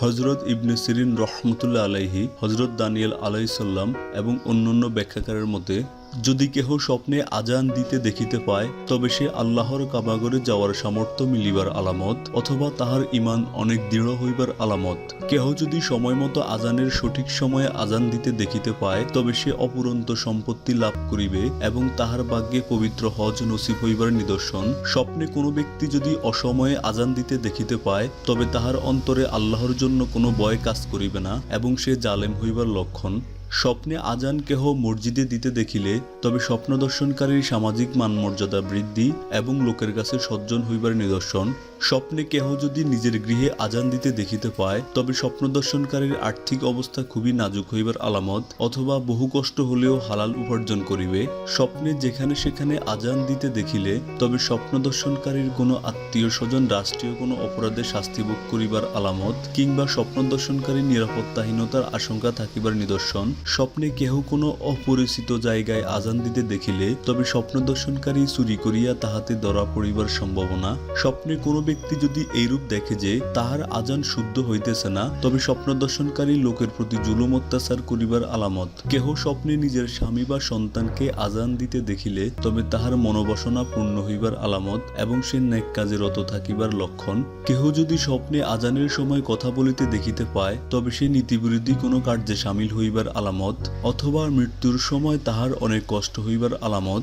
হজরত ইবনে সিরিন রহমতুল্লাহ আলাইহি হজরত দানিয়াল আলাইসাল্লাম এবং অন্যান্য ব্যাখ্যাকারের মতে যদি কেহ স্বপ্নে আজান দিতে দেখিতে পায়, তবে সে আল্লাহর কাবাগরে যাওয়ার সামর্থ্য মিলিবার আলামত, অথবা তাহার ইমান অনেক দৃঢ় হইবার আলামত। কেহ যদি সময় মতো আজানের সঠিক সময়ে আজান দিতে দেখিতে পায়, তবে সে অপুরন্ত সম্পত্তি লাভ করিবে এবং তাহার ভাগ্যে পবিত্র হজ নসিব হইবার নিদর্শন। স্বপ্নে কোনো ব্যক্তি যদি অসময়ে আজান দিতে দেখিতে পায়, তবে তাহার অন্তরে আল্লাহর জন্য কোনো ভয় কাজ করিবে না, এবং সে জালেম হইবার লক্ষণ। স্বপ্নে আজান কেহ মসজিদে দিতে দেখিলে তবে স্বপ্ন দর্শনকারীর সামাজিক মানমর্যাদা বৃদ্ধি এবং লোকের কাছে সজ্জন হইবার নিদর্শন স্বপ্নে কেহ যদি নিজের গৃহে আজান দিতে দেখিতে পায়, তবে স্বপ্ন দর্শনকারীর আর্থিক অবস্থা খুবই নাজুক হইবার আলামত, অথবা বহু কষ্ট হলেও হালাল উপার্জন করিবে। স্বপ্নে যেখানে সেখানে আজান দিতে দেখিলে, তবে স্বপ্ন দর্শনকারীর কোনো আত্মীয় স্বজন রাষ্ট্রীয় কোনো অপরাধে শাস্তি ভোগ করিবার আলামত, কিংবা স্বপ্ন দর্শনকারীর নিরাপত্তাহীনতার আশঙ্কা থাকিবার নিদর্শন। স্বপ্নে কেহ কোনো অপরিচিত জায়গায় আজান দিতে দেখিলে, তবে স্বপ্ন দর্শনকারী চুরি করিয়া তাহাতে ধরা পড়িবার সম্ভাবনা। স্বপ্নে কোনো ব্যক্তি যদি এইরূপ দেখে যে তাহার আজান শুদ্ধ হইতেছে না, তবে স্বপ্ন দর্শনকারী লোকের প্রতি জুলুম অত্যাচার করিবার আলামত। কেহ স্বপ্নে নিজের স্বামী বা সন্তানকে আজান দিতে দেখিলে, তবে তাহার মনোবাসনা পূর্ণ হইবার আলামত এবং সে নেক কাজে রত থাকিবার লক্ষণ। কেহ যদি স্বপ্নে আজানের সময় কথা বলিতে দেখিতে পায়, তবে সে নীতিবিরোধী কোনো কার্যে সামিল হইবার আলামত, অথবা মৃত্যুর সময় তাহার অনেক কষ্ট হইবার আলামত।